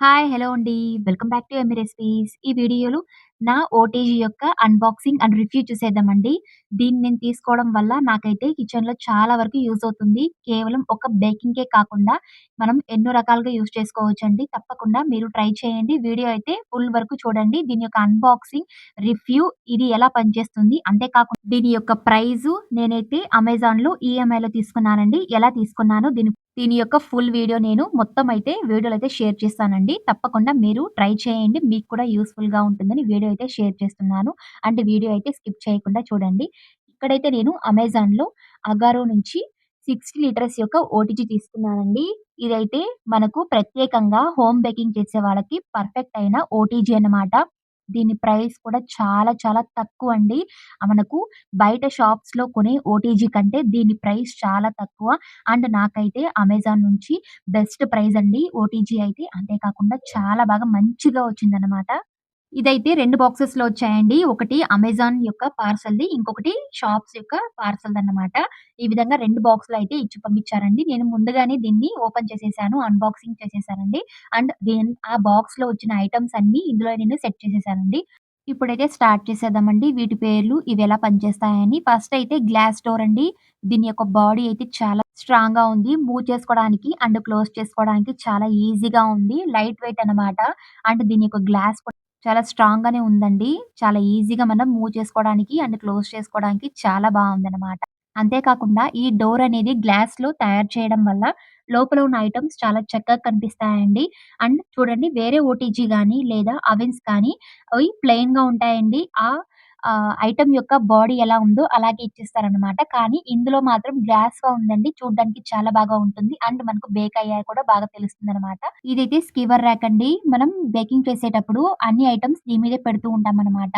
Hi! Hello అండి. Welcome back to Emmy recipes. ఈ వీడియోలో నా ఓటీజీ యొక్క అన్బాక్సింగ్ అండ్ రివ్యూ చూసేద్దామండి. దీన్ని నేను తీసుకోవడం వల్ల నాకైతే కిచెన్‌లో చాలా వరకు యూజ్ అవుతుంది. కేవలం ఒక బేకింగ్‌కే కాకుండా మనం ఎన్నో రకాలుగా యూజ్ చేసుకోవచ్చండి. తప్పకుండా మీరు ట్రై చేయండి. వీడియో అయితే ఫుల్ వరకు చూడండి. దీని యొక్క అన్బాక్సింగ్, రివ్యూ ఇది ఎలా పనిచేస్తుంది, అంతే కాకుండా దీని యొక్క ప్రైజు నేనైతే అమెజాన్‌లో ఈఎంఐలో తీసుకున్నానండి. ఎలా తీసుకున్నానో దీని దీని యొక్క ఫుల్ వీడియో నేను మొత్తం అయితే వీడియోలు అయితే షేర్ చేస్తానండి. తప్పకుండా మీరు ట్రై చేయండి. మీకు కూడా యూస్ఫుల్గా ఉంటుందని వీడియో అయితే షేర్ చేస్తున్నాను. అంటే వీడియో అయితే స్కిప్ చేయకుండా చూడండి. ఇక్కడైతే నేను అమెజాన్‌లో అగారో నుంచి 60 లీటర్స్ యొక్క ఓటీజీ తీసుకున్నానండి. ఇదైతే మనకు ప్రత్యేకంగా హోమ్ బేకింగ్ చేసే వాళ్ళకి పర్ఫెక్ట్ అయిన ఓటీజీ అన్నమాట. దీని ప్రైస్ కూడా చాలా చాలా తక్కువ అండి మనకు బయట షాప్స్లో కొనే ఓటీజీ కంటే దీని ప్రైస్ చాలా తక్కువ. అండ్ నాకైతే అమెజాన్ నుంచి బెస్ట్ ప్రైస్ అండి ఓటీజీ అయితే. అంతే కాకుండా చాలా బాగా మంచిగా వచ్చిందనమాట. ఇదైతే 2 బాక్సెస్‌లో వచ్చాయండి. ఒకటి అమెజాన్ యొక్క పార్సెల్‌ది. ఇంకొకటి షాప్స్ యొక్క పార్సెల్‌దన్నమాట. ఈ విధంగా 2 బాక్స్‌లో అయితే ఇచ్చి పంపించారండి. నేను ముందుగానే దీన్ని ఓపెన్ చేసేసాను. అన్బాక్సింగ్ చేసేసానండి. అండ్ దీని ఆ బాక్స్‌లో వచ్చిన ఐటెమ్స్ అన్నీ ఇందులో నేను సెట్ చేసేసానండి. ఇప్పుడైతే స్టార్ట్ చేసేద్దామండి. వీటి పేర్లు ఇవి ఎలా పనిచేస్తాయని. ఫస్ట్ అయితే గ్లాస్ డోర్ అండి. దీని యొక్క బాడీ అయితే చాలా స్ట్రాంగ్‌గా ఉంది. మూవ్ చేసుకోవడానికి అండ్ క్లోజ్ చేసుకోవడానికి చాలా ఈజీగా ఉంది. లైట్ వెయిట్ అన్నమాట. అండ్ దీని యొక్క గ్లాస్ కూడా చాలా స్ట్రాంగ్ గానే ఉందండి. చాలా ఈజీగా మనం మూవ్ చేసుకోవడానికి అండ్ క్లోజ్ చేసుకోవడానికి చాలా బావుందన్నమాట. అంతే కాకుండా ఈ డోర్ అనేది గ్లాస్‌లో తయారు చేయడం వల్ల లోపల ఉన్న ఐటెమ్స్ చాలా చక్కగా కనిపిస్తాయండి. అండ్ చూడండి వేరే ఓటీజీ గాని లేదా అవెన్స్ కానీ అవి ప్లెయిన్‌గా ఉంటాయండి. ఆ ఆ ఐటెం యొక్క బాడీ ఎలా ఉందో అలాగే ఇచ్చేస్తారనమాట. కానీ ఇందులో మాత్రం గ్లాస్గా ఉందండి. చూడ్డానికి చాలా బాగా ఉంటుంది. అండ్ మనకు బేక్ అయ్యాయి కూడా బాగా తెలుస్తుందనమాట. ఇదైతే స్కివర్ ర్యాక్ అండి. మనం బేకింగ్ చేసేటప్పుడు అన్ని ఐటెమ్స్ దీని మీదే పెడుతూ ఉంటామనమాట.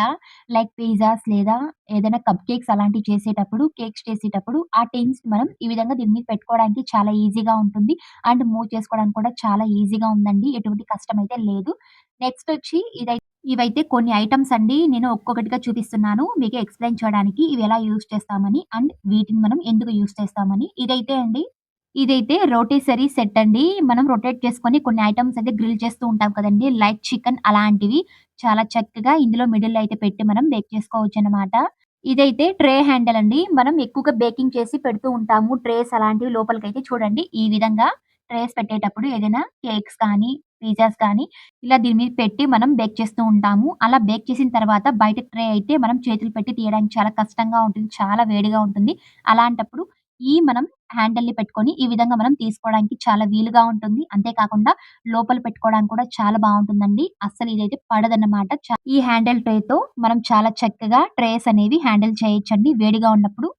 లైక్ పిజ్జాస్ లేదా ఏదైనా కప్ కేక్స్ అలాంటివి చేసేటప్పుడు, కేక్స్ చేసేటప్పుడు ఆ టిన్స్ మనం ఈ విధంగా దీని మీద పెట్టుకోవడానికి చాలా ఈజీగా ఉంటుంది. అండ్ మూవ్ చేసుకోవడానికి కూడా చాలా ఈజీగా ఉందండి. ఎటువంటి కష్టం అయితే లేదు. నెక్స్ట్ వచ్చి ఇదైతే ఇవైతే కొన్ని ఐటమ్స్ అండి. నేను ఒక్కొక్కటిగా చూపిస్తున్నాను. మీకు ఎక్స్‌ప్లెయిన్ చేయడానికి ఇవి ఎలా యూజ్ చేస్తామని అండ్ వీటిని మనం ఎందుకు యూజ్ చేస్తామని. ఇదైతే అండి ఇదైతే రోటేసరీ సెట్ అండి. మనం రొటేట్ చేసుకొని కొన్ని ఐటమ్స్ అయితే గ్రిల్ చేస్తూ ఉంటాం కదండి లైక్ చికెన్ అలాంటివి. చాలా చక్కగా ఇందులో మిడిల్ అయితే పెట్టి మనం బేక్ చేసుకోవచ్చు అనమాట ఇదైతే ట్రే హ్యాండిల్ అండి. మనం ఎక్కువగా బేకింగ్ చేసి పెడుతూ ఉంటాము. ట్రేస్ అలాంటివి లోపలికైతే చూడండి ఈ విధంగా ట్రేస్ పెట్టేటప్పుడు ఏదైనా కేక్స్ కానీ, పిజ్జాస్ కానీ ఇలా దీని మీద పెట్టి మనం బేక్ చేస్తూ ఉంటాము. అలా బేక్ చేసిన తర్వాత బయట ట్రే అయితే మనం చేతులు పెట్టి తీయడానికి చాలా కష్టంగా ఉంటుంది. చాలా వేడిగా ఉంటుంది. అలాంటప్పుడు ఈ మనం హ్యాండిల్‌ని పెట్టుకొని ఈ విధంగా మనం తీసుకోవడానికి చాలా వీలుగా ఉంటుంది. అంతే కాకుండా లోపల పెట్టుకోవడానికి కూడా చాలా బాగుంటుందండి అస్సలు ఇదైతే పడదన్నమాట. చ ఈ హ్యాండిల్ ట్రేతో మనం చాలా చక్కగా ట్రేస్ అనేవి హ్యాండిల్ చేయొచ్చండి వేడిగా ఉన్నప్పుడు.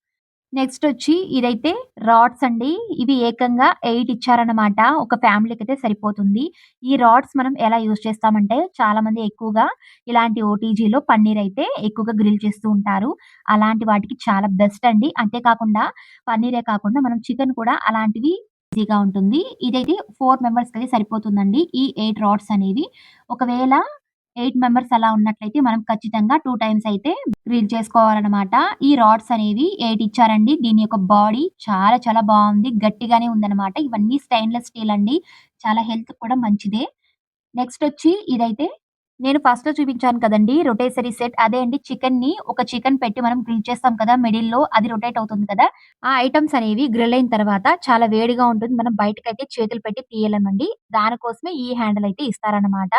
నెక్స్ట్ వచ్చి ఇదైతే రాడ్స్ అండి. ఇవి ఏకంగా ఎయిట్ ఇచ్చారన్నమాట. ఒక ఫ్యామిలీకైతే సరిపోతుంది. ఈ రాడ్స్ మనం ఎలా యూజ్ చేస్తామంటే చాలామంది ఎక్కువగా ఇలాంటి ఓటీజీలో పన్నీర్ అయితే ఎక్కువగా గ్రిల్ చేస్తూ ఉంటారు. అలాంటి వాటికి చాలా బెస్ట్ అండి. అంతే కాకుండా పన్నీరే కాకుండా మనం చికెన్ కూడా అలాంటివి ఈజీగా ఉంటుంది. ఇదైతే 4 అయితే సరిపోతుందండి. ఈ ఎయిట్ రాడ్స్ అనేవి. ఒకవేళ ఎయిట్ మెంబర్స్ అలా ఉన్నట్లయితే మనం ఖచ్చితంగా టూ టైమ్స్ అయితే గ్రిల్ చేసుకోవాలన్నమాట. ఈ రాడ్స్ అనేవి ఎయిట్ ఇచ్చారండి. దీని యొక్క బాడీ చాలా చాలా బాగుంది గట్టిగానే ఉందన్నమాట. ఇవన్నీ స్టెయిన్‌లెస్ స్టీల్ అండి. చాలా హెల్త్ కూడా మంచిదే. నెక్స్ట్ వచ్చి ఇదైతే నేను ఫస్ట్లో చూపించాను కదండి రొటేసరీ సెట్ అదే అండి. చికెన్ని ఒక చికెన్ పెట్టి మనం గ్రిల్ చేస్తాం కదా! మిడిల్లో అది రొటేట్ అవుతుంది కదా! ఆ ఐటమ్స్ అనేవి గ్రిల్ అయిన తర్వాత చాలా వేడిగా ఉంటుంది. మనం బయటకైతే చేతులు పెట్టి తీయలేమండి. దానికోసమే ఈ హ్యాండిల్ అయితే ఇస్తారనమాట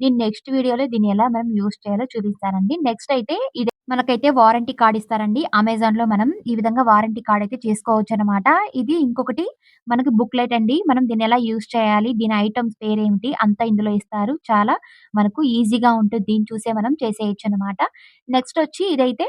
నేను నెక్స్ట్ వీడియోలో దీన్ని ఎలా మనం యూజ్ చేయాలో చూపిస్తానండి. నెక్స్ట్ అయితే ఇది మనకైతే వారంటీ కార్డ్ ఇస్తారండి. అమెజాన్లో మనం ఈ విధంగా వారంటీ కార్డ్ అయితే చేసుకోవచ్చనమాట. ఇది ఇంకొకటి మనకు బుక్‌లెట్ అండి. మనం దీన్ని ఎలా యూజ్ చేయాలి, దీని ఐటెమ్స్ పేరేమిటి అంతా ఇందులో ఇస్తారు. చాలా మనకు ఈజీగా ఉంటుంది. దీన్ని చూసే మనం చేసేయొచ్చనమాట. నెక్స్ట్ వచ్చి ఇదైతే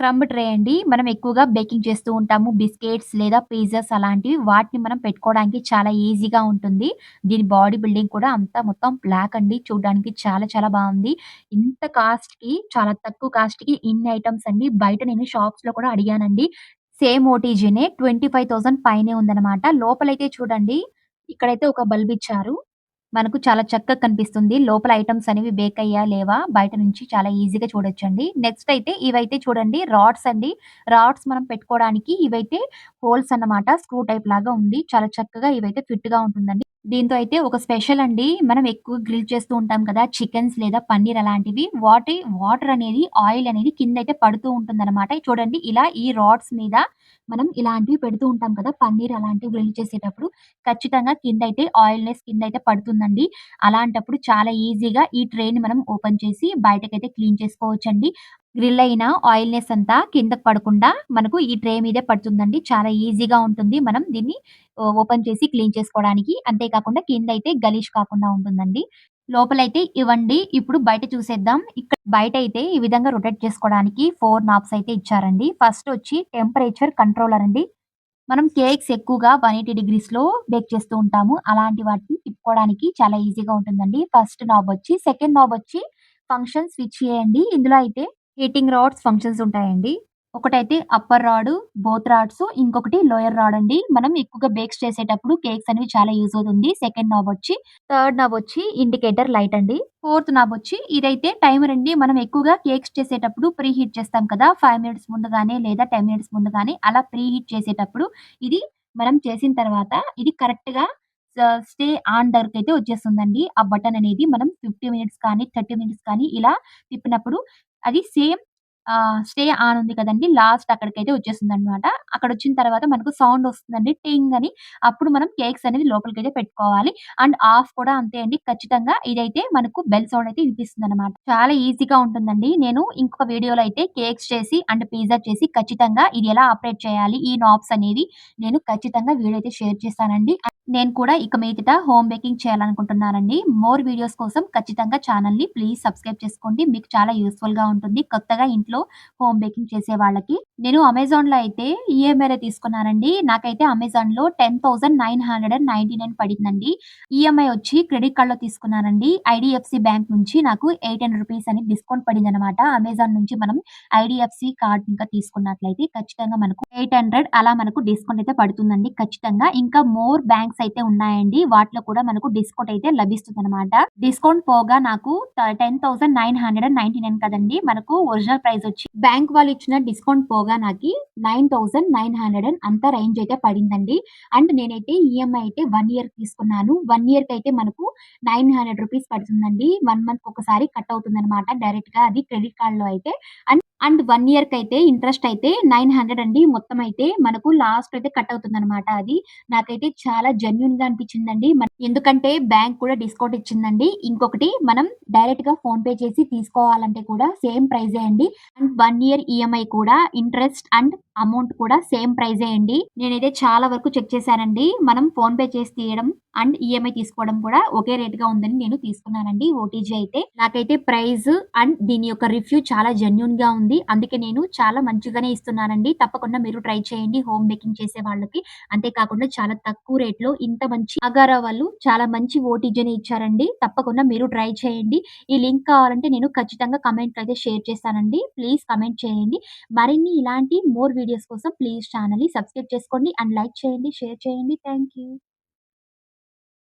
క్రంబ్ ట్రే అండి. మనం ఎక్కువగా బేకింగ్ చేస్తూ ఉంటాము. బిస్కెట్స్ లేదా పిజ్జాస్ అలాంటివి వాటిని మనం పెట్టుకోవడానికి చాలా ఈజీగా ఉంటుంది. దీని బాడీ బిల్డింగ్ కూడా అంతా మొత్తం బ్లాక్ అండి. చూడడానికి చాలా చాలా బాగుంది ఇంత కాస్ట్‌కి చాలా తక్కువ కాస్ట్‌కి ఇన్ని ఐటమ్స్ అండి. బయట నేను షాప్స్‌లో కూడా అడిగానండి. సేమ్ ఓటీజీనే 25,000 పైనే ఉందన్నమాట. లోపలైతే చూడండి ఇక్కడైతే ఒక బల్బ్ ఇచ్చారు. మనకు చాలా చక్కగా కనిపిస్తుంది. లోపల ఐటమ్స్ అనేవి బేక్ అయ్యా లేవా బయట నుంచి చాలా ఈజీగా చూడొచ్చండి. నెక్స్ట్ అయితే ఇవైతే చూడండి రాడ్స్ అండి. రాడ్స్ మనం పెట్టుకోవడానికి ఇవైతే హోల్స్ అన్నమాట. స్క్రూ టైప్ లాగా ఉంది. చాలా చక్కగా ఇవైతే ఫిట్గా ఉంటుందండి. దీంతో అయితే ఒక స్పెషల్ అండి. మనం ఎక్కువ గ్రిల్ చేస్తూ ఉంటాం కదా! చికెన్స్ లేదా పన్నీర్ అలాంటివి. వాటి వాటర్ అనేది ఆయిల్ అనేది కింద అయితే పడుతూ ఉంటుందన్నమాట చూడండి ఇలా ఈ రాడ్స్ మీద మనం ఇలాంటివి పెడుతూ ఉంటాం కదా! పన్నీర్ అలాంటివి గ్రిల్ చేసేటప్పుడు ఖచ్చితంగా కిందైతే ఆయిల్‌నెస్ కిందైతే పడుతుందండి. అలాంటప్పుడు చాలా ఈజీగా ఈ ట్రేని మనం ఓపెన్ చేసి బయటకైతే క్లీన్ చేసుకోవచ్చండి. గ్రిల్ అయిన ఆయిల్‌నెస్ అంతా కిందకి పడకుండా మనకు ఈ ట్రే మీదే పడుతుందండి. చాలా ఈజీగా ఉంటుంది. మనం దీన్ని ఓపెన్ చేసి క్లీన్ చేసుకోవడానికి. అంతే కాకుండా అయితే గలీష్ కాకుండా ఉంటుందండి. లోపలైతే ఇవ్వండి. ఇప్పుడు బయట చూసేద్దాం. ఇక్కడ అయితే ఈ విధంగా రొటేట్ చేసుకోవడానికి ఫోర్ నాబ్స్ అయితే ఇచ్చారండి. ఫస్ట్ వచ్చి టెంపరేచర్ కంట్రోలర్ అండి. మనం కేక్స్ ఎక్కువగా వన్ ఎయిటీ డిగ్రీస్లో బేక్ చేస్తూ ఉంటాము. అలాంటి వాటిని తిప్పుకోవడానికి చాలా ఈజీగా ఉంటుందండి. ఫస్ట్ నాబ్ వచ్చి, సెకండ్ నాబ్ వచ్చి ఫంక్షన్ స్విచ్ చేయండి. ఇందులో అయితే హీటింగ్ రాడ్స్ ఫంక్షన్స్ ఉంటాయండి. ఒకటైతే అప్పర్ రాడ్, బోత్ రాడ్స్ ఇంకొకటి లోయర్ రాడ్ అండి. మనం ఎక్కువగా బేక్స్ చేసేటప్పుడు కేక్స్ అనేవి చాలా యూజ్ అవుతుంది. సెకండ్ నాబ్ వచ్చి, థర్డ్ నాబ్ వచ్చి ఇండికేటర్ లైట్ అండి. ఫోర్త్ నాబ్ వచ్చి ఇదైతే టైమర్ అండి. మనం ఎక్కువగా కేక్స్ చేసేటప్పుడు ప్రీ హీట్ చేస్తాం కదా! 5 మినిట్స్ ముందుగానే లేదా 10 మినిట్స్ ముందుగానే అలా ప్రీ హీట్ చేసేటప్పుడు ఇది మనం చేసిన తర్వాత ఇది కరెక్ట్‌గా స స్టే ఆన్ దగ్గరకైతే వచ్చేస్తుందండి. ఆ బటన్ అనేది మనం 50 మినిట్స్ కానీ, 30 మినిట్స్ కానీ ఇలా తిప్పినప్పుడు అది సేమ్ ఆహ్, స్టే ఆన్ ఉంది కదండీ! లాస్ట్ అక్కడికైతే అక్కడ అక్కడొచ్చిన తర్వాత మనకు సౌండ్ వస్తుందండి టింగ్ అని. అప్పుడు మనం కేక్స్ అనేది లోపలికైతే పెట్టుకోవాలి. అండ్ ఆఫ్ కూడా అంతే అండి. ఖచ్చితంగా ఇదైతే మనకు బెల్ సౌండ్ అయితే వినిపిస్తుందనమాట. చాలా ఈజీగా ఉంటుందండి. నేను ఇంకొక వీడియోలో అయితే కేక్స్ చేసి అండ్ పిజ్జా చేసి ఖచ్చితంగా ఇది ఎలా ఆపరేట్ చేయాలి, ఈ నాబ్స్ అనేవి నేను ఖచ్చితంగా వీడియో అయితే షేర్ చేస్తానండి. నేను కూడా ఇక మీదట హోమ్ బేకింగ్ చేయాలనుకుంటున్నానండి. మోర్ వీడియోస్ కోసం ఖచ్చితంగా ఛానెల్‌ని ప్లీజ్ సబ్స్క్రైబ్ చేసుకోండి. మీకు చాలా యూజ్‌ఫుల్‌గా ఉంటుంది. కొత్తగా ఇంట్లో హోమ్ బేకింగ్ చేసే వాళ్ళకి. నేను అమెజాన్లో అయితే ఈఎంఐ తీసుకున్నానండి. నాకైతే అమెజాన్లో ten thousand nine hundred and ninety nine పడిందండి. ఈఎంఐ వచ్చి క్రెడిట్ కార్డ్‌లో తీసుకున్నానండి. ఐడిఎఫ్సి బ్యాంక్ నుంచి నాకు 800 రూపీస్ అని డిస్కౌంట్ పడింది అనమాట అమెజాన్ నుంచి మనం ఐడిఎఫ్సి కార్డ్ ఇంకా తీసుకున్నట్లయితే ఖచ్చితంగా మనకు 800 అలా మనకు డిస్కౌంట్ అయితే పడుతుందండి ఖచ్చితంగా. ఇంకా మోర్ బ్యాంక్స్ అయితే ఉన్నాయండి. వాటిలో కూడా మనకు డిస్కౌంట్ అయితే లభిస్తుందనమాట. డిస్కౌంట్ పోగా నాకు ten thousand nine hundred ninety nine కదండి మనకు ఒరిజినల్ ప్రైస్ వచ్చి బ్యాంక్ వాళ్ళు ఇచ్చిన డిస్కౌంట్ పోగా నాకు nine thousand nine hundred and అంత రేంజ్ అయితే పడిందండి. అండ్ నేనైతే ఈఎంఐ అయితే వన్ ఇయర్ తీసుకున్నాను. వన్ ఇయర్కి అయితే మనకు 900 రూపీస్ పడుతుందండి. వన్ మంత్ ఒకసారి కట్ అవుతుంది అన్నమాట డైరెక్ట్గా అది క్రెడిట్ కార్డ్లో అయితే. అండ్ అండ్ వన్ ఇయర్కి అయితే ఇంట్రెస్ట్ అయితే 900 అండి. మొత్తం అయితే మనకు లాస్ట్ అయితే కట్ అవుతుందనమాట అది. నాకైతే చాలా జెన్యూన్‌గా అనిపించిందండి. మ ఎందుకంటే బ్యాంక్ కూడా డిస్కౌంట్ ఇచ్చిందండి. ఇంకొకటి మనం డైరెక్ట్‌గా ఫోన్‌పే చేసి తీసుకోవాలంటే కూడా సేమ్ ప్రైజే అండి. అండ్ 1 ఇయర్ ఈఎంఐ కూడా ఇంట్రెస్ట్ అండ్ అమౌంట్ కూడా సేమ్ ప్రైజే అండి. నేనైతే చాలా వరకు చెక్ చేశానండి. మనం ఫోన్‌పే చేసి తీయడం అండ్ ఈఎంఐ తీసుకోవడం కూడా ఒకే రేట్గా ఉందని నేను తీసుకున్నానండి ఓటీజీ అయితే. నాకైతే ప్రైస్ అండ్ దీని యొక్క రివ్యూ చాలా జెన్యున్గా ఉంది. అందుకే నేను చాలా మంచిగానే ఇస్తున్నానండి. తప్పకుండా మీరు ట్రై చేయండి హోమ్ బేకింగ్ చేసే వాళ్ళకి. అంతే కాకుండా చాలా తక్కువ రేట్లో ఇంత మంచి అగారా వాళ్ళు చాలా మంచి ఓటీజీని ఇచ్చారండి. తప్పకుండా మీరు ట్రై చేయండి. ఈ లింక్ కావాలంటే నేను ఖచ్చితంగా కమెంట్ అయితే షేర్ చేస్తానండి. ప్లీజ్ కమెంట్ చేయండి. మరిన్ని ఇలాంటి మోర్ వీడియోస్ కోసం ప్లీజ్ ఛానెల్‌ని సబ్స్క్రైబ్ చేసుకోండి అండ్ లైక్ చేయండి, షేర్ చేయండి. Thank you.